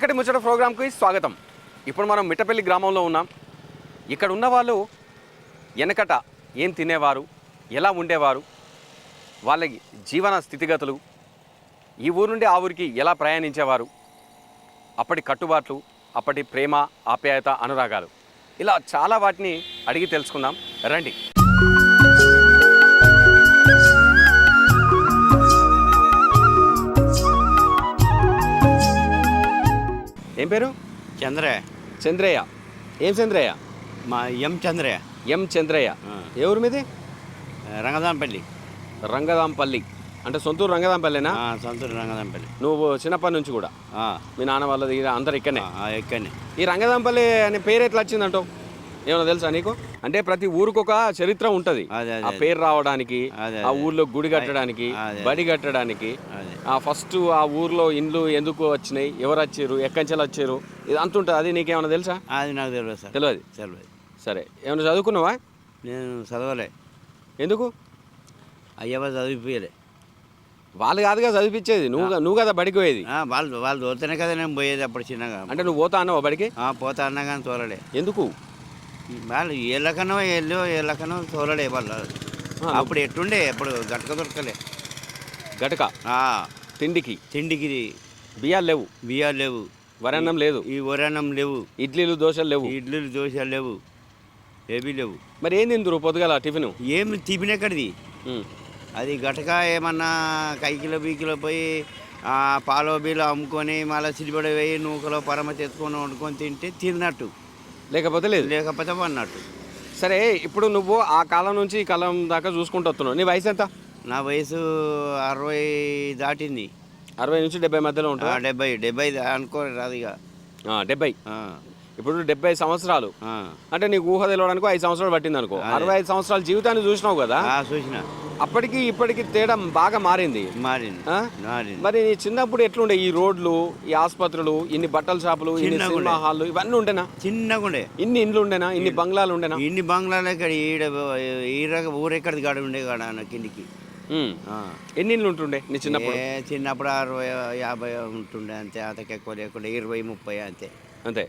వెనకటి ముచ్చట ప్రోగ్రాంకి స్వాగతం. ఇప్పుడు మనం మిట్టపల్లి గ్రామంలో ఉన్నాం. ఇక్కడ ఉన్న వాళ్ళు వెనకట ఏం తినేవారు? ఎలా ఉండేవారు? వాళ్ళ జీవన స్థితిగతులు ఈ ఊరు నుండి ఆ ఊరికి ఎలా ప్రయాణించేవారు? అప్పటి కట్టుబాట్లు అప్పటి ప్రేమ ఆప్యాయత అనురాగాలు. ఇలా చాలా వాటిని అడిగి తెలుసుకుందాం. రండి. ఏం పేరు? చంద్రయ్య. చంద్రయ్య. ఏం చంద్రయ్య? మా ఎం చంద్రయ్య. ఎం చంద్రయ్య. ఏ ఊరు మీది? రంగదాంపల్లి. రంగదాంపల్లి. అంటే సొంతూరు రంగదాంపల్లినా? సొంతూరు రంగదాంపల్లి. నువ్వు చిన్నప్పటి నుంచి కూడా. మీ నాన్న వాళ్ళది అందరు ఇక్కడనే. ఇక్కడనే. ఈ రంగదాంపల్లి అనే పేరు ఎట్లా వచ్చిందంటో ఏమన్నా తెలుసా నీకు? అంటే ప్రతి ఊరికి ఒక చరిత్ర ఉంటది. ఆ పేరు రావడానికి ఆ. ఊర్లో గుడి కట్టడానికి. బడి కట్టడానికి ఆ ఫస్ట్ ఆ ఊర్లో ఇండ్లు ఎందుకు వచ్చినాయి ఎవరు వచ్చారు ఎక్కడి వచ్చారు ఇది అంత ఉంటుంది. అది నీకేమైనా తెలుసా? అది నాకు తెలియదు సార్. తెలియదు తెలియదు సరే. ఏమైనా చదువుకున్నావా? నేను చదవలే. ఎందుకు? అయ్యవ చదివిపోయలే. వాళ్ళు కాదుగా చదివించేది నువ్వు నువ్వు కదా బడికి పోయేది. వాళ్ళు వాళ్ళు తోలుతేనే కదా నేను పోయేది అప్పుడు చిన్నగా. అంటే నువ్వు పోతా అన్నావు బడికి? పోతా అన్నా కానీ తోలలే. ఎందుకు? వాళ్ళు ఏళ్ళకనో ఎల్లో ఏళ్ళకనో తోలలే వాళ్ళు. అప్పుడు ఎట్టుండే? అప్పుడు గట్క దొరకలే. గటక? తిండికి? తిండికి బియ్యాలు లేవు. బియ్యాలు లేవు. వరన్నం లేదు. ఈ వరణం లేవు. ఇడ్లీలు దోశలు లేవు. ఇడ్లీలు దోశలు లేవు. ఏవి లేవు. మరి ఏం తిందురు పొద్దుగాల టిఫిన్? ఏమి తిపినెక్కడిది అది గటక ఏమన్నా కైకిలో బీకిలో పోయి పాలో బీలో అమ్ముకొని మళ్ళీ సిడిబడి వేయి నూకలో పరమ తెచ్చుకొని వండుకొని తింటే తిన్నట్టు. లేకపోతే లేదు. లేకపోతే అన్నట్టు. సరే ఇప్పుడు నువ్వు ఆ కాలం నుంచి ఈ కాలం దాకా చూసుకుంటూ వస్తున్నావు. నీ వయసు ఎంత? నా వయసు అరవై దాటింది. అరవై నుంచి డెబ్బై మధ్యలో ఉంటుంది? డెబ్బై డెబ్బై అనుకోరు రాదు ఇక. డెబ్బై. ఇప్పుడు డెబ్బై సంవత్సరాలు. అంటే నీకు ఊహ తెలవడానికి ఐదు సంవత్సరాలు పట్టింది అనుకో. అరవై ఐదు సంవత్సరాల జీవితాన్ని చూసినావు కదా? చూసిన. అప్పటికి ఇప్పటికి తేడా బాగా మారింది. మారింది. మరి నీ చిన్నప్పుడు ఎట్లుండే ఈ రోడ్లు ఈ ఆసుపత్రులు ఇన్ని బట్టల షాపులు ఇన్ని సినిమా. హాల్లు ఇవన్నీ ఉండేనా? చిన్నగా ఉండే ఇన్ని ఇండ్లు ఉండేనా? ఇన్ని బంగ్లాలు ఉండేనా? ఇన్ని బంగ్లాలు ఇక్కడ ఈర ఊరెక్కడిది కాడ ఉండే కాడ కిందికి. ఎన్ని ఇండ్లు ఉంటుండే నీ చిన్నప్పుడు? చిన్నప్పుడు అరవై యాభై ఉంటుండే అంతే అంతకు ఎక్కువ లేకుండా ఇరవై ముప్పై అంతే. అంతే.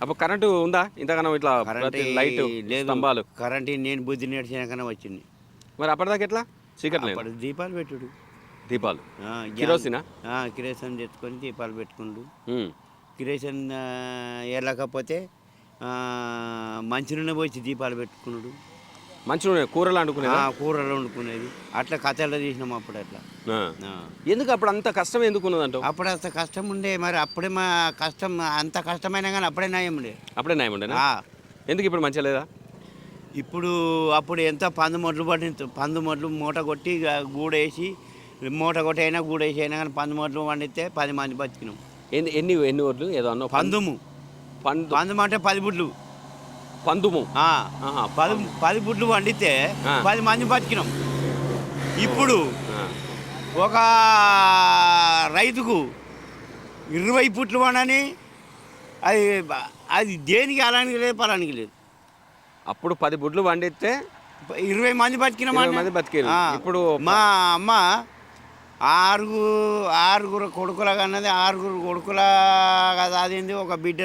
అప్పుడు కరెంటు ఉందా? ఇంతగానో ఇట్లా లైట్ లేదు. స్తంభాలు. కరెంట్ నేను బుద్ధి నేర్చినాకనే వచ్చింది. మరి అప్పటిదాకా ఎట్లా? చీకటి లేదు. దీపాలు పెట్టుడు. దీపాలు. కిరోసినా? కిరోసిన్ తెచ్చుకొని దీపాలు పెట్టుకుండు. కిరోసిన్ ఆ, వెళ్ళకపోతే ఆ, మంచినూనె పోసి దీపాలు పెట్టుకున్నాడు మంచి నూనె కూరలు వండుకునేదా? ఆ, కూరలు వండుకునేది. అట్లా కథలు తీసినాం అప్పుడు అట్లా. ఎందుకు అప్పుడు అంత కష్టం ఎందుకు ఉన్నదంటావు? అప్పుడు అంత కష్టం ఉండే మరి అప్పుడే మా కష్టం అంత కష్టమైనా కానీ అప్పుడే నయం ఉండే. అప్పుడే నయం ఉండేనా? ఆ, ఎందుకు ఇప్పుడు మంచిగా లేదా? ఇప్పుడు అప్పుడు ఎంత పందు మొడ్లు పడి పందు మొడ్లు మూట కొట్టి గూడేసి మూట కొట్టి అయినా గూడేసి అయినా కానీ పందు మొడ్లు పండితే పది మంది బతికినాం. ఎన్ని ఎన్ని ఎన్ని ఓట్లు ఏదో అన్నావు పందుము. పందు. పందుము అంటే పది బుడ్లు పందుము పది పది బుడ్లు వండితే. పది మంది బతికినాం ఇప్పుడు. ఒక రైతుకు ఇరవై పుట్లు వండని అది అది దేనికి అలానికి లేదు పలానికి లేదు అప్పుడు పది బుడ్లు వండితే ఇరవై మంది బతికినాం. మంది బతికారు. ఆ. ఇప్పుడు మా అమ్మ ఆరుగురు ఆరుగురు కొడుకుల కన్నది ఆరుగురు కొడుకుల దాదింది ఒక బిడ్డ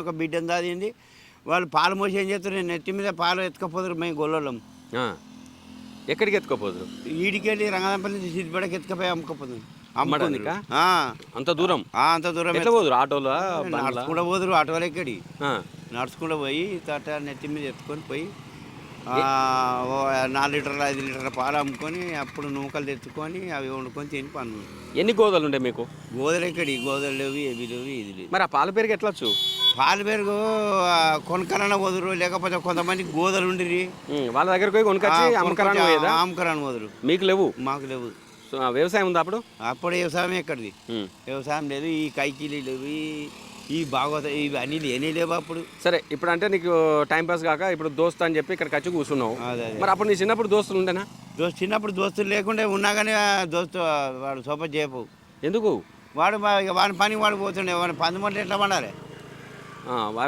ఒక బిడ్డను దాదింది వాళ్ళు పాలు మోసి ఏం చేస్తారు నెత్తి మీద పాలు ఎత్తుకపోతారు మేము గొల్లోళ్ళం. ఎక్కడికి ఎత్తుకోపోదురు? ఈడికెళ్ళి రంగదంపల్లి సిద్దిపేటకి ఎత్తుకపోయి అమ్ముకపోతుంది అమ్మడానికా? అంత దూరం? అంత దూరం ఎట్లా పోదురు ఆటోలా? నడుచుకుంటూ పోదురు ఆటోలు ఎక్కడి. నడుచుకుంటూ పోయి తట నెత్తి మీద ఎత్తుకొని పోయి నాలుగు లీటర్లు ఐదు లీటర్ల పాలు అమ్ముకొని అప్పుడు నూకలు తెచ్చుకొని అవి వండుకొని తిని పన్ను. ఎన్ని గోదలు ఉండే మీకు? గోదలు ఎక్కడి? గోదలు లేవు ఏవి లేవు ఇది లేదు. మరి ఆ పాల పేరుకి ఎట్లా వచ్చు? పాలు పెరుగు కొనకరణ వదురు లేకపోతే కొంతమంది గోదలు ఉండిరి. ఉమ్, వాళ్ళ దగ్గరికి పోయి కొనుకొచ్చి అమ్మకాలను పోయేదా? అమ్మకరాని వదురు మీకు లేవు? మాకు లేవు. వ్యవసాయం ఉందా అప్పుడు? అప్పుడు వ్యవసాయం ఎక్కడిది. వ్యవసాయం లేదు ఈ కైకీలు లేవు ఈ- ఈ భాగవత ఇవి అన్నీ లేనే లేవు అప్పుడు? సరే ఇప్పుడు అంటే నీకు టైం పాస్ కాక ఇప్పుడు దోస్త్ అని చెప్పి ఇక్కడికి వచ్చి కూర్చున్నావు. మరి అప్పుడు నీ చిన్నప్పుడు దోస్తులు ఉండేనా? దోస్తు చిన్నప్పుడు దోస్తులు లేకుంటే ఉన్నా కానీ దోస్తు వాడు సోపత్ చేయపు ఎందుకు? వాడు వాడి పని వాడు పోతుండే వాడు పని మంటలు ఎట్లా పండాలి?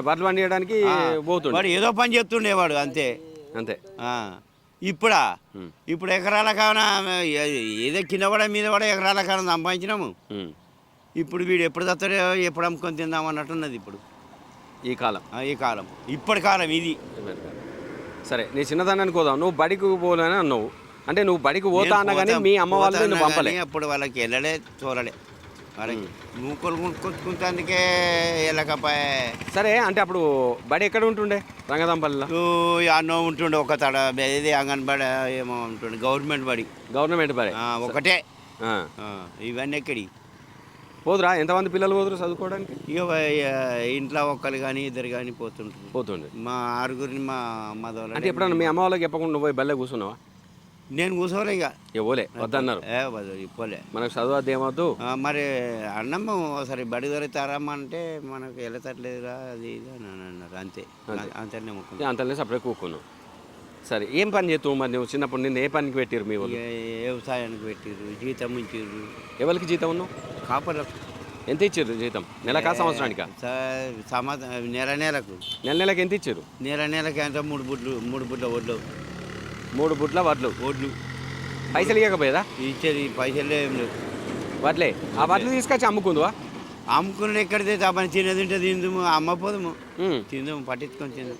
వడ్లు పండియడానికి పోతుండే. వాడు ఏదో పని చెప్తుండే వాడు అంతే. అంతే. ఇప్పుడా. ఇప్పుడు ఎకరాల కాన ఏదో కింద పడ మీద పడ ఎకరాల కాన సంపాదించినాము. ఇప్పుడు వీడు ఎప్పుడు తస్తాడో ఎప్పుడు అమ్ముకొని తిందాం అన్నట్టున్నది ఇప్పుడు. ఈ కాలం. ఆ, ఈ కాలం. ఇప్పటి కాలం ఇది. సరే నీ చిన్నదాన్ని కోదాం నువ్వు బడికి పోలేని అన్నావు. అంటే నువ్వు బడికి పోతా నేను అన్నా కానీ మీ అమ్మ వాళ్ళు పోతా నిన్ను అన్నా పంపలే. అప్పుడు వాళ్ళకి వెళ్ళలే చూడలే. వాళ్ళకి మూకలు కొనుక్కొచ్చుకుంటానికే వెళ్ళకపోయే. సరే అంటే అప్పుడు బడి ఎక్కడ ఉంటుండే? రంగదంపల్లిలో? అన్నో ఉంటుండే ఒక తడ ఇది అంగన్వాడి ఏమో ఉంటుండే గవర్నమెంట్ బడి. గవర్నమెంట్ బడి. ఆ, ఒకటే. ఆ, ఇవన్నీ ఎక్కడి పోదురా ఎంతమంది పిల్లలు పోదురు చదువుకోవడానికి? ఇక ఇంట్లో ఒక్కరు కానీ ఇద్దరు కానీ పోతుంటారు పోతుండే మా ఆరుగురిని మా అమ్మ అంటే ఎప్పుడన్నా మీ అమ్మ వాళ్ళకి చెప్పకుండా పోయి బల్లె కూర్చున్నావా? నేను కూర్చోలే ఇక. పోలే వద్దన్నారు. ఏ వద్దు, ఇప్పోలే మనకు చదువు అది ఏమవుతూ ఆ, మరి అన్నమ్మ ఒకసారి బడి దొరుకుతారమ్మా అంటే మనకు వెళ్ళతట్లేదురా అది ఇది అని అన్నారు అంతే. అంతే. నమ్ముకున్నాం అంతలే సపరేట్ కూకున్నావు. సరే ఏం పని చేస్తావు మరి నువ్వు? చిన్నప్పుడు నిన్ను ఏ పనికి పెట్టిరు మీ వాళ్ళు? వ్యవసాయానికి పెట్టిర్రు జీతం ఉంచిర్రు. ఎవరికి జీతం ఉన్నావు కాపలకు ఎంత ఇచ్చారు జీతం? నెలకా సంవత్సరానికా? సమాధ నెల నెలకు. నెల నెలకి ఎంత ఇచ్చారు నెల నెలకి ఎంత మూడు బుడ్లు మూడు బుడ్ల ఒడ్లు మూడు బుట్ల వడ్లు. ఒడ్లు పైసలు ఇవ్వకపోయేదా ఇచ్చేది పైసలు ఏం లేవు. వడ్లే? ఆ వడ్లు తీసుకొచ్చి అమ్ముకుందువా? అమ్ముకుని ఎక్కడితే తప్పని తినేది ఉంటే తిందుము అమ్మపోదుము. తిందుము పట్టించుకొని తిందు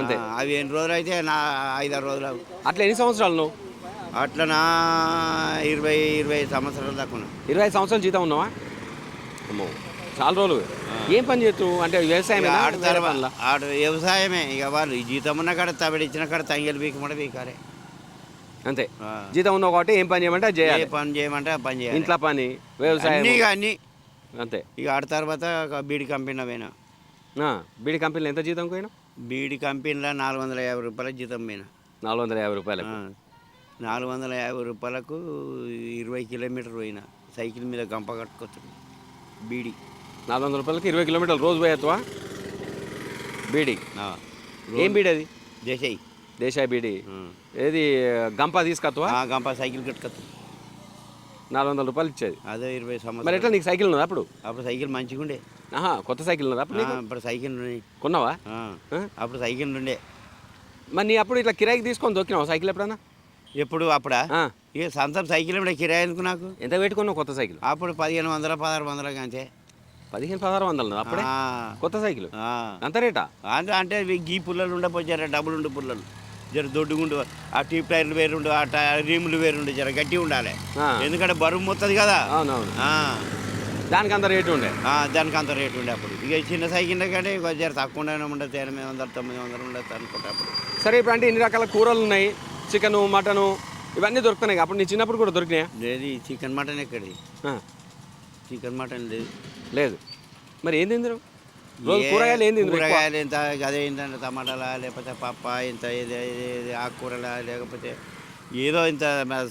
అంతే. అవి ఎన్ని రోజులు అయితే నా ఐదారు రోజులు. అట్లా ఎన్ని సంవత్సరాలు నువ్వు అట్లా నా ఇరవై ఇరవై సంవత్సరాల దాకా ఉన్నా. ఇరవై సంవత్సరాలు జీతం ఉన్నావా? అమ్మో చాలా రోజులు. ఏం పని చేస్తావు అంటే వ్యవసాయం ఆడు వ్యవసాయమే. ఇక వాళ్ళు జీతం ఉన్న కాడ తవిడి ఇచ్చిన కాడ తంగేలు బీకమంటే బీకారే అంతే. జీతం ఉన్నావు కాబట్టి ఏం పని చేయమంటే చేయాలి. పని చేయమంటే పని చేయాలి. ఇంట్లో పని వ్యవసాయం. ఇక అన్నీ. అంతే. ఇక ఆడ తర్వాత బీడి కంపెనీలో పోయినా. బీడి కంపెనీలో ఎంత జీతం పోయినా బీడి కంపెనీలో నాలుగు వందల యాభై రూపాయల జీతం పోయినా. నాలుగు వందల యాభై రూపాయలు నాలుగు వందల యాభై రూపాయలకు ఇరవై కిలోమీటర్ పోయినా. సైకిల్ మీద గంప కట్టుకొచ్చాను బీడి. నాలుగు వందల రూపాయలకి ఇరవై కిలోమీటర్లు రోజు పోయేస్తావా బీడి. ఏం బీడి అది? దేశాయి. దేశాయి బీడి. ఏది గంప తీసుకొస్తావా ఆ గంప సైకిల్ కట్టుకొచ్చు నాలుగు వందల రూపాయలు ఇచ్చేది. అదే ఇరవై మరి సంవత్సరాలు. ఎట్లా నీకు సైకిల్ ఉన్నదా అప్పుడు? అప్పుడు సైకిల్ మంచిగా ఉండే ఆహా కొత్త సైకిల్ ఉన్నదా అప్పుడు నీకు? ఇప్పుడు సైకిల్ ఉండే. కొన్నావా? ఆ? అప్పుడు సైకిల్ ఉండే. మరి నీ అప్పుడు ఇట్లా కిరాయికి తీసుకొని దొక్కినావు సైకిల్ ఎప్పుడన్నా? ఎప్పుడు అప్పుడా? ఆ. ఇక సంతం సైకిల్ ఉండే కిరాయి ఎందుకు నాకు? ఎంత పెట్టుకున్నావు కొత్త సైకిల్? అప్పుడు పదిహేను వందల పదహారు వందలకి అంతే పదిహేను పదహారు వందలు అప్పుడే? ఆ, కొత్త సైకిల్? ఆ. అంత రేటా? అంటే అంటే ఇవి గీ పుల్లలు ఉండపోయి డబ్బులు ఉండు పుల్లలు. జర దొడ్డుగుండు ఆ ట్యూబ్ టైర్లు వేరుండు ఆ టై- రీములు వేరుండు జర గట్టి ఉండాలి. ఆ. ఎందుకంటే బరువు మొత్తది కదా. అవునవును. ఆ, దానికి అంత రేటు ఉండే? దానికి అంత రేటు ఉండే అప్పుడు. ఇక చిన్న సైకిల్ ఇక జర తక్కువ ఉండదు ఎనిమిది వందలు తొమ్మిది వందలు ఉండదు అనుకుంటా అప్పుడు. సరే ఇప్పుడు అంటే ఇన్ని రకాల కూరలు ఉన్నాయి. చికెను మటను ఇవన్నీ దొరుకుతున్నాయి అప్పుడు నీ చిన్నప్పుడు కూడా దొరికినాయా? లేదు చికెన్ మటన్ ఎక్కడిది? ఆ, చికెన్ మటన్ లేదు. లేదు. మరి ఏం తిందరు? కూరగాయలు ఏం తిందరు కూరగాయలు ఎంత అదే ఏంటంటే టమాటాలా లేకపోతే పప్ప ఇంత ఇది ఆకుకూరలా లేకపోతే ఏదో ఇంత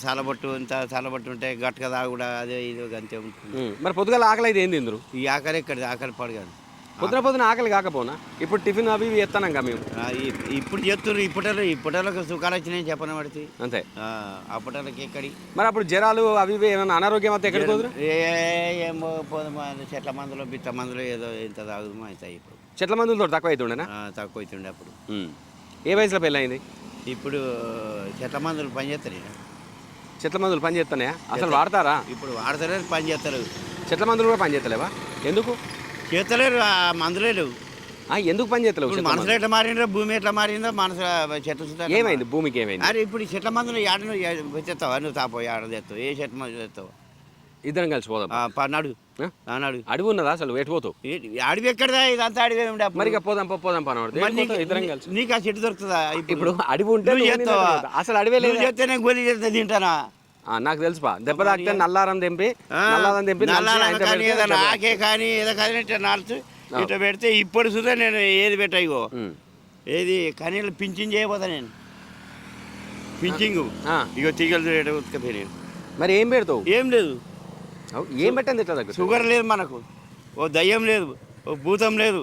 సలబొట్టు ఇంత సలబొట్టు ఉంటే గట్క కూడా అదే ఇది అంతే ఉంటుంది. మరి పొద్దుగాల ఆకలి అయితే ఏం తిందరు ఈ ఆకలి ఎక్కడిది ఆకలి పడగాదు పొద్దున పొద్దున ఆకలి కాకపోనా? ఇప్పుడు టిఫిన్ అవి ఇవి ఎత్తానంగా మేము. ఇప్పుడు చెప్తున్నారు ఇప్పటిలో ఇప్పటిలోకి సుఖాలు వచ్చినాయి చెప్పని పడితే అంతే. అప్పటికి ఎక్కడి? మరి అప్పుడు జ్వరాలు అవి ఇవి ఏమైనా అనారోగ్యం అయితే ఎక్కడికి పోదురు? ఏ ఏమో పోదమా చెట్ల మందులో బిట్ట మందులో ఏదో ఇంత తాగుదమో అవుతాయి ఇప్పుడు చెట్ల మందులతో తక్కువ అవుతుండేనా తక్కువ అవుతుండే అప్పుడు. ఏ వయసులో పెళ్ళయింది? ఇప్పుడు చెట్ల మందులు పని చేస్తారు చెట్ల మందులు పని చేస్తానే అసలు వాడతారా? ఇప్పుడు వాడతలేరు పని చేస్తారు చెట్ల మందులు కూడా పని చేస్తలేవా ఎందుకు? చేస్తలేరు మందులే లేవు. ఎందుకు పని చేస్తలేవు మనసులు ఎట్లా మారిందో భూమి ఎట్లా మారిందో మనసు చెట్ల మందులు? ఏమైంది? భూమికి ఏమైంది? అరే ఇప్పుడు చెట్ల మందులు ఏడ నువ్వు తెస్తావా? నువ్వు తాపో ఏడ తెస్తావు? ఏ చెట్ల మందు తెస్తావు? ఇద్దరం కలిసి పోదాం. పన్నాడు ఆ? అన్నాడు అడవి ఉన్నదా అసలు? ఎటు పోతావు? అడవి ఎక్కడదా? ఇదంతా అడవి ఉండే. మరి పోదాం పోదాం పని నీకు- ఇద్దరం కలిసి. నీకు ఆ చెట్టు దొరుకుతుందా? ఇప్పుడు అడవి ఉంటే. అసలు అడవే లేదు? చేస్తే నేను గోళీ చేస్తే తింటానా? ఆ, నాకు తెలుసు పా. దెబ్బ తాకితే నల్లారం తెంపి నల్లారం తెంపి ఆయనతో కానీ కానీ ఏదో కానీ ఇట్లా నాలుచు ఇట్లా పెడితే ఇప్పుడు సుధా నేను ఏది పెట్టా ఇగో? ఉమ్. ఏది? కనీళ్ళు పింఛింగ్ చేయబోతా నేను. పింఛింగ్. ఇగో తీగలు రేటు ఉతకపోయినాయి మరి ఏం పెడతావు? ఏం లేదు. ఏం దగ్గర? షుగర్ లేదు మనకు. ఓ దయ్యం లేదు ఓ భూతం లేదు.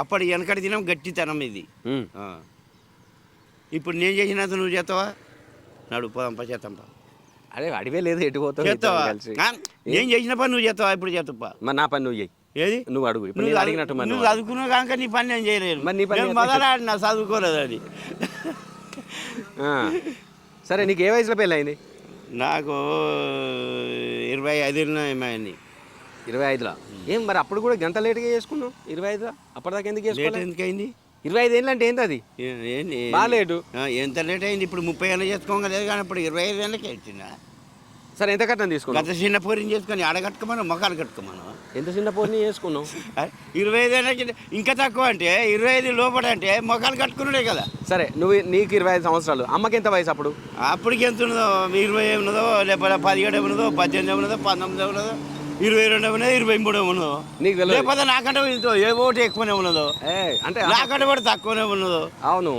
అప్పటి వెనకటి దినం గట్టితనం ఇది. ఇప్పుడు నేను చేసినంత నువ్వు చేస్తావా? నడు పోదాంపా చేస్తాంపా అదే అడవే లేదు ఎటు పోతావు చేస్తావా? నేను చేసిన పని నువ్వు చేస్తావా? ఇప్పుడు చేస్తావా మరి నా పని నువ్వు చెయ్యి ఏది? నువ్వు అడుగు. ఇప్పుడు నువ్వు అడిగినట్టు మరి నువ్వు. చదువుకున్నావు కనుక నీ పని నేను చేయలేను. మరి నీ పని నేను చేస్తా. మొదలాడినా చదువుకోలేదు అది. ఆ. సరే నీకు ఏ వయసులో పెళ్ళి అయింది నాకు ఇరవై ఐదు ఏమైంది ఇరవై ఐదులో? ఏం మరి అప్పుడు కూడా గంట లేట్గా చేసుకున్నావు? ఇరవై ఐదులో? అప్పటిదాకా ఎందుకు చేసుకోవాలి ఎందుకు అయింది? ఇరవై ఐదు ఏళ్ళు అంటే ఏంది అది? బాగా లేటు. ఎంత లేట్ అయింది? ఇప్పుడు ముప్పై ఏళ్ళు చేసుకోగలేదు కానీ ఇప్పుడు ఇరవై ఐదు ఏళ్ళకి వచ్చిందా సరే ఎంత కట్టం తీసుకున్నావు? గత చిన్న పూరిని చేసుకొని ఆడ కట్టుకోమను మొక్కలు కట్టుకోమను ఎంత చిన్న పోనీ చేసుకున్నావు? ఆ, ఇరవై ఐదు ఏళ్ళకి ఇంకా తక్కువ అంటే ఇరవై ఐదు లోపల అంటే మొక్కలు కట్టుకున్నాడే కదా. సరే నువ్వు నీకు ఇరవై ఐదు సంవత్సరాలు. అమ్మకి ఎంత వయసు అప్పుడు? అప్పటికి ఎంత ఉన్నదో ఇరవై ఉన్నదో లేకపోతే పదిహేడు ఉన్నదో పద్దెనిమిది ఉన్నదో పంతొమ్మిది ఉన్నదో ఇరవై రెండు ఉన్నదో ఇరవై మూడు ఉన్నదో నీకు తెలియదు లేకపోతే నాకంటే ఇంతో ఏ ఓటు ఎక్కువనే ఉన్నదో? అంటే నాకంటే కూడా తక్కువనే ఉన్నదో? అవును.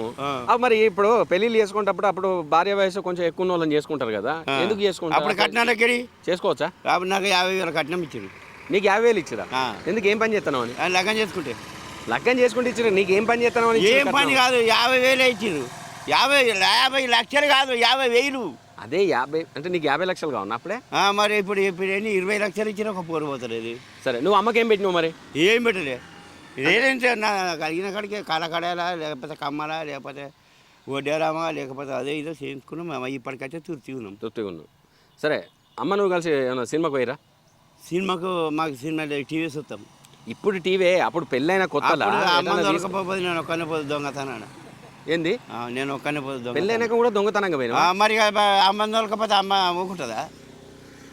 మరి ఇప్పుడు పెళ్ళిళ్ళు చేసుకునేటప్పుడు అప్పుడు భార్య వయసు కొంచెం ఎక్కువ ఉన్న వాళ్ళని చేసుకుంటారు కదా. ఎందుకు చేసుకుంటారు? అప్పుడు ఎక్కడి? చేసుకోవచ్చా? అప్పుడు నాకు యాభై వేల కట్నం ఇచ్చారు నీకు యాభై వేలు ఇచ్చిరా. ఎందుకు ఏం పని చేస్తున్నావు అని? లగ్గం చేసుకుంటే. లగ్గం చేసుకుంటే ఇచ్చిరా? నీకు ఏం పని చేస్తున్నావు అని ఏం పని. కాదు యాభై వేలే ఇచ్చారు యాభై యాభై లక్షలు కాదు యాభై వేలు. అదే యాభై అంటే నీకు యాభై లక్షలు కావాలి అప్పుడే? మరి ఇప్పుడు ఇప్పుడు ఎన్ని? ఇరవై లక్షలు ఇచ్చిన ఒక పోరు పోతుంది ఇది. సరే నువ్వు అమ్మకి ఏం పెట్టినావు మరి? ఏం పెట్టలే. ఇదేంటే నా కలిగిన కాడికి కాలకడేలా లేకపోతే కమ్మలా లేకపోతే వడ్డేరామా లేకపోతే అదే ఇదో చేయించుకున్నాం. మేము ఇప్పటికైతే తృప్తి ఉన్నాం. తృప్తిగా ఉన్నావు సరే అమ్మ నువ్వు కలిసి ఏమన్నా సినిమాకి పోయిరా? సినిమాకు మాకు సినిమా టీవీ చూస్తాం. ఇప్పుడు టీవీ అప్పుడు పెళ్ళైన తీసు- దొరకపోతే నేను ఒక్కనే పోదు దొంగతనాన. ఏంది? నేను ఒక్కనే పెళ్ళైనాక కూడా దొంగతనంగా పోయినా మరి అమ్మ దొరకపోతే అమ్మ అమ్ముకుంటుందా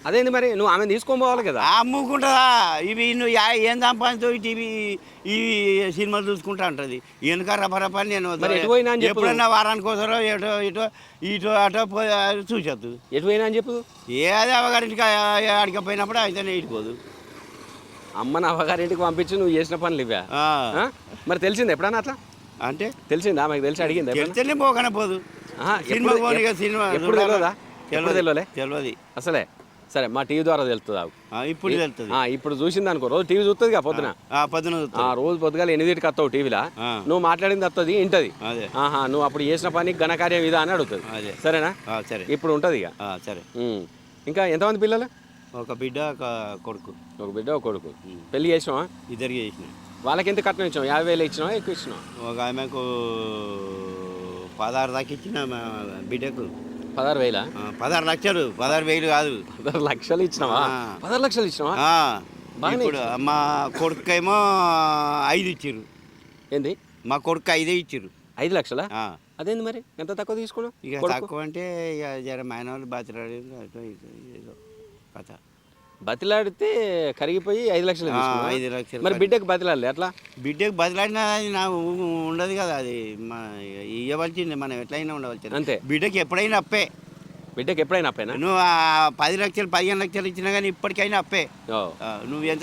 అదేంది మరి? నువ్వు ఆమె తీసుకొని పోవాలి కదా. అమ్ముకుంటుందా ఇవి నువ్వు ఏం సంపాదించవు టీవీ ఈ సినిమాలు చూసుకుంటా ఉంటుంది. వెనుక రపరప నేను మరి ఎటు పోయినా అని చెప్పు. ఎప్పుడన్నా వారానికి ఒకసారో ఎటో ఇటో ఇటో అటో పోయి చూసొద్దు. ఎటు పోయినా అని చెప్పు. ఏది అవగారింటికి ఆడికి పోయినప్పుడు అయితేనే ఇటుకోదు అమ్మ నా అవ్వగారింటికి పంపించి నువ్వు చేసిన పనులు ఇవా ఆ, ఆ? మరి తెలిసింది ఎప్పుడన్నా అట్లా? అంటే తెలిసిందా? ఆమెకు తెలిసి అడిగింది తెలితేనే పోకనే పోదు. సినిమా సినిమా ఎప్పుడు తెలియదా ఎప్పుడు తెలియలే తెలియదు అసలే? సరే మా టీవీ ద్వారా తెలుస్తుంది. ఇప్పుడు తెలుస్తుంది. ఇప్పుడు చూసింది అనుకో రోజు టీవీ చూస్తుంది పొద్దున? ఆ, పొద్దున. రోజు పొద్దుగాల ఎనిమిదింటికి వస్తావు టీవీలో. నువ్వు మాట్లాడింది వస్తుంది ఇంటది. ఆహా నువ్వు అప్పుడు చేసిన పని ఘనకార్యం ఇదా అని అడుగుతుంది. అదే. సరేనా? సరే. ఇప్పుడు ఉంటుంది ఇక సరే. ఇంకా ఎంతమంది పిల్లలు? ఒక బిడ్డ ఒక కొడుకు. ఒక బిడ్డ ఒక కొడుకు. పెళ్ళి చేసినావా? ఇద్దరికి చేసిన. వాళ్ళకి ఎంత కట్నం ఇచ్చావు యాభై వేలు ఇచ్చినావా? ఎక్కువ ఇచ్చినావా? ఒక ఆమెకు పదహారు దాకా ఇచ్చిన బిడ్డకు. పదహారు వేలా? పదహారు లక్షలు. పదహారు వేలు కాదు. పదహారు లక్షలు ఇచ్చినావా. పదహారు లక్షలు ఇచ్చినావా? ఇప్పుడు మా కొడుకేమో ఐదు ఇచ్చిర్రు. ఏంది? మా కొడుకు ఐదే ఇచ్చిర్రు. ఐదు లక్షలా? అదేంది మరి? ఎంత తక్కువ తీసుకున్నావు ఇక? తక్కువ అంటే ఇక జర మాయనవాళ్ళు బాతిరాడు ఏదో కథ. బతిలాడితే కరిగిపోయి ఐదు లక్షలు తీసుకున్నావా? ఐదు లక్షలు మరి బిడ్డకు బతిలాడలే ఎట్లా బిడ్డకు బదిలాడినా అది నా ఊ- ఉండదు కదా అది మన ఇవ్వవలసింది మనం ఎట్లయినా ఉండవలసింది. అంతే. బిడ్డకి ఎప్పుడైనా అప్పే. బిడ్డకి ఎప్పుడైనా అప్పేనా? నువ్వు ఆ పది లక్షలు పదిహేను లక్షలు ఇచ్చినా కానీ ఇప్పటికైనా అప్పే. ఓ. ఆ, నువ్వు ఎంత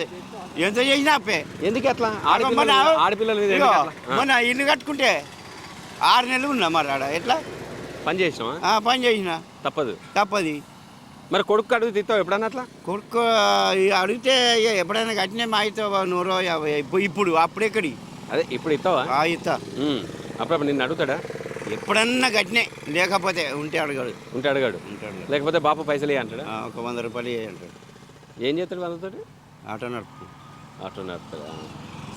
ఎంత చేసినా అప్పే. ఎందుకు ఎట్లా ఆడపిల్లల మీద- ఆడపిల్లల మీద ఇగో, ఎందుకు అట్లా? ఆ, మన ఇల్లు కట్టుకుంటే ఆరు నెలలు ఉన్నా మరి ఆడ ఎట్లా? పని చేసినావా? ఆ, పని చేసిన. తప్పదు. తప్పది. మరి కొడుకు అడుగు తిత్తావు ఎప్పుడన్నా అట్లా? కొడుకు అడిగితే ఎప్పుడైనా కట్టినా మా అయితే నూరో యాభై ఇప్పు- ఇప్పుడు అప్పుడెక్కడి అదే ఇప్పుడు ఇస్తావా? ఆ ఇస్తా. అప్పుడప్పుడు నిన్ను అడుగుతాడా? ఎప్పుడన్నా కట్టినే లేకపోతే ఉంటే అడగాడు. ఉంటే అడగాడు. ఉంటాడు లేకపోతే బాపు పైసలు అంటాడా? ఒక వంద రూపాయలు అంటాడు. ఏం చేస్తాడు వాళ్ళతో ఆటో నడుపు ఆటో నడుపుతాడా?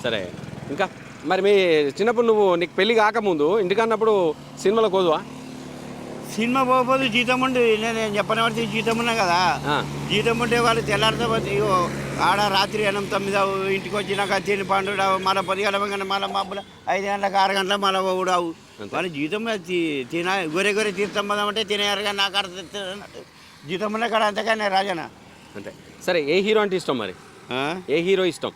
సరే. ఇంకా మరి మీ చిన్నప్పుడు నువ్వు నీకు పెళ్ళి కాకముందు ఇంటికన్నప్పుడు సినిమాలో కోదువా సినిమా పోకపోతే జీతం ఉండి నేను చెప్పని పడితే జీతం ఉన్నా కదా. జీతం ఉంటే వాళ్ళు తెల్లారితో పోతే ఇగో ఆడ రాత్రి ఎనం తొమ్మిది అవు, ఇంటికి వచ్చినాక తిని పండు మళ్ళీ పది గంటల మళ్ళీ మబ్బులు ఐదు గంటలకు ఆరు గంటలకు మళ్ళీ ఊడావు వాళ్ళు జీతం తిన గొర్రె గొర్రె తీర్థం పోదామంటే తినేయారు కానీ నాకు అర్థం జీతం ఉన్న కాడ అంతగానే రాజనా? అంతే. సరే ఏ హీరో అంటే ఇష్టం మరి? ఏ హీరో ఇష్టం?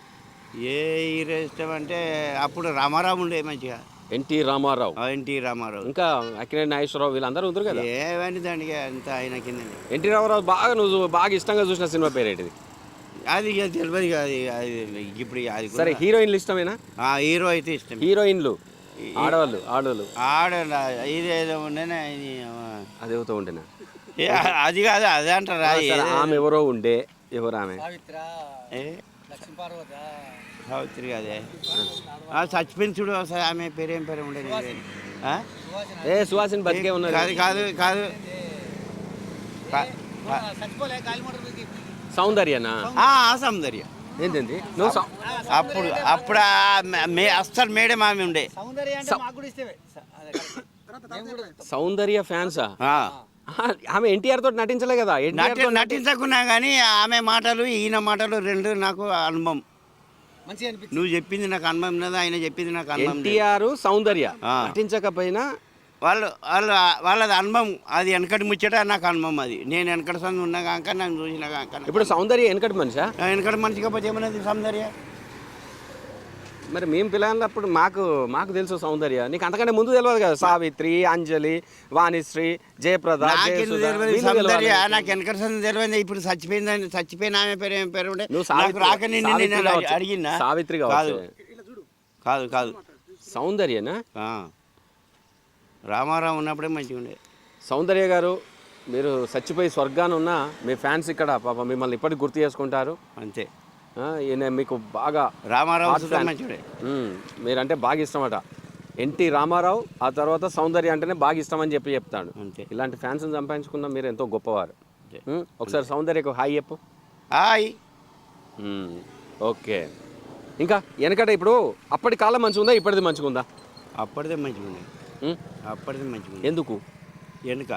ఏ హీరో ఇష్టం అంటే అప్పుడు రామారావు ఉండే మంచిగా. ఎన్టీ రామారావు. ఆ, ఎన్టీ రామారావు. ఇంకా అక్కినేని నాగేశ్వరరావు వీళ్ళందరూ ఉంటారు కదా? ఏమని దానికి అంత ఆయన కిందని? ఎన్టీ రామారావు బాగా నువ్వు బాగా ఇష్టంగా చూసిన సినిమా పేరు ఏంటిది? అది ఇక తెలియదు అది ఇప్పుడు అది సరే హీరోయిన్లు ఇష్టమేనా? ఆ హీరో అయితే ఇష్టం హీరోయిన్లు ఆడవాళ్ళు ఆడవాళ్ళు ఆడ ఇదేదో ఉండేనే ఇది, ఆ, అది అవుతూ ఉంటేనా? ఏ, అది కాదు అదే అంటారా. ఆమె ఎవరో ఉండే ఎవరు ఆమె? ఏ? సావిత్రి అదే ఆ చచ్చిపోయిన చూడు అసలు ఆమె పేరేం పేరు ఉండేది? ఏ సుహాసిని బతికే ఉన్నది కాదు కాదు కాదు. సౌందర్యనా? ఆ, ఆ సౌందర్య. ఏంటండి? నువ్వు అప్పుడు అప్పుడు ఆ మే- అస్సలు మేడం ఆమె ఉండే. సౌందర్య ఫ్యాన్సా? ఆ, ఆ, ఆమె ఎన్టీఆర్ తోటి నటించలే కదా? నటించకున్నా కానీ ఆమె మాటలు ఈయన మాటలు రెండు నాకు అనుభవం. నువ్వు చెప్పింది నాకు అనుభవం లేదు ఆయన చెప్పింది నాకు అనుభవం లేదు. ఎన్టీఆర్ సౌందర్య ఆ. నటించకపోయినా వాళ్ళు వాళ్ళ వాళ్ళది అనుభవం. అది వెనకటి ముచ్చట నాకు అనుభవం అది. నేను వెనకటి సంది ఉన్నా కాక నన్ను చూసిన కాక ఇప్పుడు సౌందర్య వెనకటి మనిషా? వెనకటి మనిషి కాకపోతే ఏమన్నది సౌందర్య? మరి మేము పిల్లలప్పుడు మాకు మాకు తెలుసు సౌందర్య. నీకు అంతకంటే ముందు తెలియదు కదా సావిత్రి అంజలి వాణిశ్రీ జయప్రద. నాకు తెలియదు ఇప్పుడు చచ్చిపోయిందని చచ్చిపోయిన ఆమె పేరు ఏం పేరు నాకు రాక. అడిగినా సావిత్రి కాదు. కాదు కాదు. సౌందర్యనా. రామారావు ఉన్నప్పుడే మంచిగా ఉండే. సౌందర్య గారు మీరు చచ్చిపోయి స్వర్గాన ఉన్న మీ ఫ్యాన్స్ ఇక్కడ పాప మిమ్మల్ని ఇప్పటికి గుర్తు చేసుకుంటారు. అంతే. ఈయన మీకు బాగా రామారావు మ్మ్. మీరంటే బాగా ఇష్టమట. ఎన్టీ రామారావు ఆ తర్వాత సౌందర్య అంటేనే బాగా ఇష్టం అని చెప్పి చెప్తాడు. ఇలాంటి ఫ్యాన్స్ సంపాదించుకున్న మీరు ఎంతో గొప్పవారు. ఒకసారి సౌందర్యకు హాయ్ చెప్పు. హాయ్. ఓకే. ఇంకా వెనకట ఇప్పుడు అప్పటి కాలం మంచిగా ఉందా ఇప్పటిది మంచిగా ఉందా అప్పటిదే మంచిగా మ్మ్. అప్పటిదే మంచిగా ఎందుకు? వెనుక.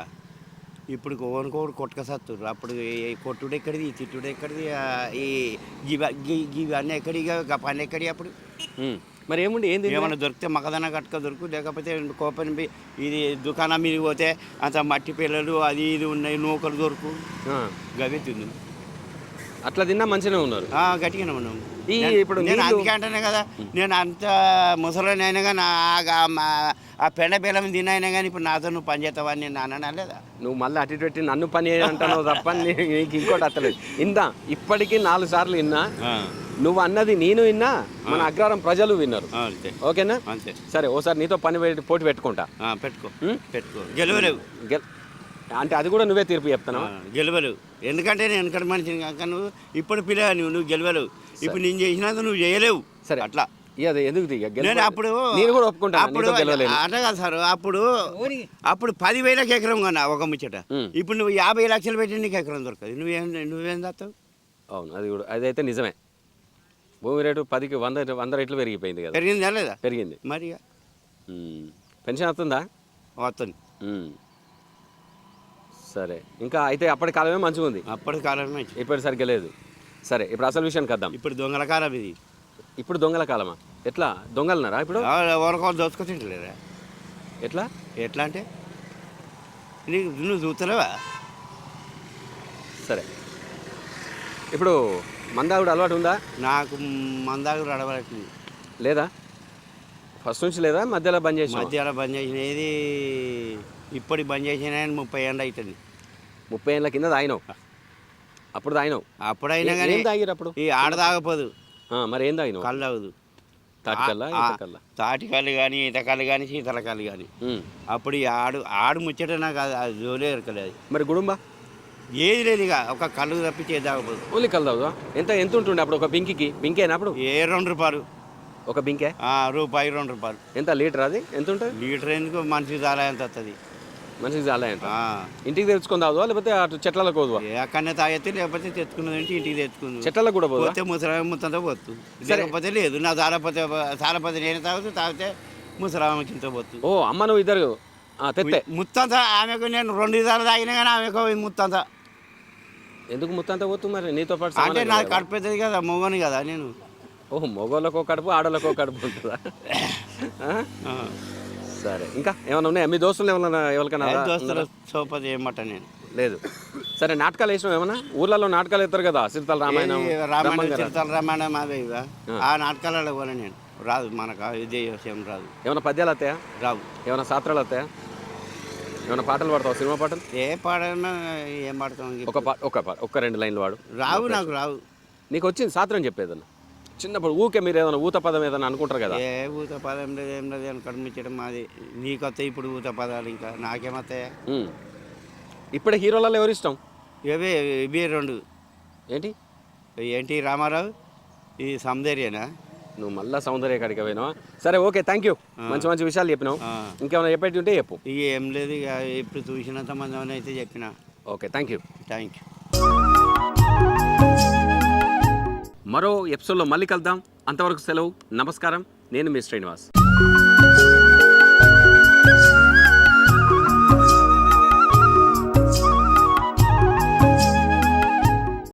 ఇప్పుడు ఓనుకోడు కొట్టుకసత్తురు అప్పుడు ఈ కొట్టుడు ఎక్కడిది? ఈ తిట్టుడు ఎక్కడిది? ఈ ఇవ- గి- ఇవి అన్నీ ఎక్కడి ఇక పని ఎక్కడి అప్పుడు. మరి ఏముండి ఏంది ఏమైనా దొరికితే మగదన కట్టుక దొరుకు లేకపోతే కోపని బి- ఇది దుకాణం మీద పోతే అంత మట్టి పిల్లలు అది ఇది ఉన్నాయి నూకలు దొరుకు. గవే తిందు అట్లా తిన్నా మంచిగానే ఉన్నారు. గట్టిగానే ఉన్నాం ఈ ఇప్పుడు నేను అందుకే అంటానే కదా నేను అంత ముసలోని అయినా కానీ ఆ- పెండ బెల్లం తినైనా కానీ ఇప్పుడు నాతో నువ్వు పని చేస్తావని నేను అన్నా లేదా? నువ్వు మళ్ళీ అటు పెట్టి నన్ను పని అంటావు తప్ప నీకు ఇంకోటి అత్తలేదు. ఇందా ఇప్పటికీ నాలుగు సార్లు విన్నా నువ్వు అన్నది నేను విన్నా మన అగ్రహారం ప్రజలు విన్నారు. ఓకేనా? సరే ఓసారి నీతో పని పెట్టి పోటీ పెట్టుకుంటా. పెట్టుకో? పెట్టుకో. గెలవలేవు. గెల్ అంటే అది కూడా నువ్వే తీర్పు చెప్తున్నావు? ఆ, గెలవలేవు. ఎందుకంటే నేను వెనకటి మనిషిని కాక నువ్వు ఇప్పుడు పిల్ల నువ్వు నువ్వు గెలవలేవు. ఇప్పుడు నేను చేసినందుకు నువ్వు చేయలేవు. సరే. అట్లా. ఇక అది ఎందుకు దిగ నేను అప్పుడు నేను కూడా ఒప్పుకుంటాను? అప్పుడు అట్లా కాదు సార్. అప్పుడు అప్పుడు పదివేలకు ఎకరం కొన్నా ఒక ముచ్చట. ఇప్పుడు నువ్వు యాభై లక్షలు పెట్టి నీకు ఎకరం దొరకదు. నువ్వేం నువ్వేం చేస్తావు అవును అది కూడా అదైతే నిజమే. భూమి రేటు పదికి వంద వంద రెట్లు పెరిగిపోయింది కదా. పెరిగిందా లేదా? పెరిగింది. మరి. పెన్షన్ వస్తుందా? వస్తుంది. సరే. ఇంకా అయితే అప్పటి కాలమే మంచిగా ఉంది. అప్పటి కాలమే. మంచి ఇప్పటి సరిగ్గా లేదు. సరే ఇప్పుడు అసలు విషయానికి వద్దాం ఇప్పుడు దొంగల కాలం ఇది. ఇప్పుడు దొంగల కాలమా? ఎట్లా? దొంగలన్నారా ఇప్పుడు? ఎవరికో దోచుకో తింటలేరా? ఎట్లా? ఎట్లా అంటే? నీకు నువ్వు చూస్తలేవా? సరే. ఇప్పుడు మందాగుడు అలవాటు ఉందా? నాకు మందాకు రడబడుతుంది లేదా? ఫస్ట్ నుంచి లేదా? మధ్యలో బంద్ చేసిన మధ్యాహ్నం బంద్ చేసిన ఏది? ఇప్పటి బంద్ చేసిన ముప్పై ఏళ్ళు అవుతుంది. ముప్పై ఏళ్ళ కింద తాగినావు. అప్పుడు తాగినావు. అప్పుడైనా కానీ ఏం తాగిరు అప్పుడు? ఈ ఆడ తాగపోదు. మరి ఏం తాగినావు? కళ్ళు తాగదు. తాటికల్లా ఈతకల్లా తాటికల్లు కానీ ఈతకల్లు కానీ శీతల కళ్ళు కానీ. అప్పుడు ఈ ఆడు ఆడు ముచ్చట నాకు అది- జోలే ఎరకలేదు. మరి గుడుంబా? ఏది లేదు ఇక ఒక కళ్ళు తప్పించి తాగపోదు ఓన్లీ కళ్ళు తాగుదా? ఎంత ఎంత ఉంటుండే అప్పుడు ఒక బింకికి బింకేనా అప్పుడు? ఏ రెండు రూపాయలు. ఒక బింకే ఆ, రూపాయి రెండు రూపాయలు. ఎంత లీటర్ అది? ఎంత ఉంటుంది? లీటర్ ఎందుకు? మనిషి చాలా ఎంత వస్తుంది మనిషికి చాలా ఇంటికి తెచ్చుకొని తాగుదా లేకపోతే అటు చెట్లకు పోదువా? అక్కడనే తాగెత్తే లేకపోతే తెచ్చుకున్నది అంటే ఇంటికి తెచ్చుకుంది. చెట్లకు కూడా పోదా పోతే ముసలామె ముత్తంతో పోతు. లేకపోతే లేదు. నా తారపోతే తారపోతే నేను తాగుతూ తాగితే ముసలామె కింద పోతు ఓ అమ్మ నువ్వు ఇద్దరు తెత్తే. ముత్తంత ఆమెకు నేను రెండు సార్లు తాగినా కానీ ఆమెకు ముత్తంత. ఎందుకు ముత్తంతా పోతు మరి? నీతో పాటు అంటే నాకు? కడుపుతుంది కదా. మొగని కదా నేను. ఓహో మగోళ్ళకో కడుపు ఆడోళ్ళకో కడుపు ఉంటుందా. సరే. ఇంకా ఏమైనా ఉన్నాయా? మీ దోస్తులు ఏమైనా ఎవరికైనా దోస్తులు సోపతి ఏమట నేను. లేదు. సరే నాటకాలు వేసినావు ఏమన్నా? ఊర్లలో నాటకాలు వేస్తారు కదా సిరితల రామాయణం రామాయణం. చిరుతల రామాయణం అదే ఇవా? ఆ. నాటకాలలో కూడా నేను. రాదు మనకు ఇదే విషయం రాదు. ఏమైనా పద్యాలు వస్తాయా? రావు. ఏమైనా సాత్రాలు వస్తాయా? ఏమైనా పాటలు పాడతావు? సినిమా పాటలు? ఏ పాడైనా ఏం పాడతాం. ఒక పా ఒక పా ఒక్క రెండు లైన్లు వాడు రావు నాకు రావు. నీకు వచ్చింది సాత్రం చెప్పేదన్న. చిన్నప్పుడు ఊకే మీరు ఏదైనా ఊత పదం ఏదైనా అనుకుంటారు కదా? ఏ ఊత పదం లేదు ఏం లేదు అని కడిమించడం మాది. నీకు వస్తాయి ఇప్పుడు ఊత పదాలు ఇంకా నాకేమస్తాయా ఉమ్. ఇప్పుడే హీరోలలో ఎవరు ఇష్టం? ఇవే ఇవే రెండు. ఏంటి? ఏంటి రామారావు? ఇది సౌందర్యనా? నువ్వు మళ్ళా సౌందర్య కాడికి పోయినావా? సరే ఓకే థ్యాంక్ యూ మంచి మంచి విషయాలు చెప్పినావు. ఇంకేమైనా చెప్పేటి ఉంటే చెప్పు. ఇక ఏం లేదు ఇక ఇప్పుడు చూసినంత మంది అయితే చెప్పిన. Okay thank you thank you మరో ఎపిసోడ్లో మళ్ళీ కలుద్దాం. అంతవరకు సెలవు నమస్కారం. నేను మీ శ్రీనివాస్.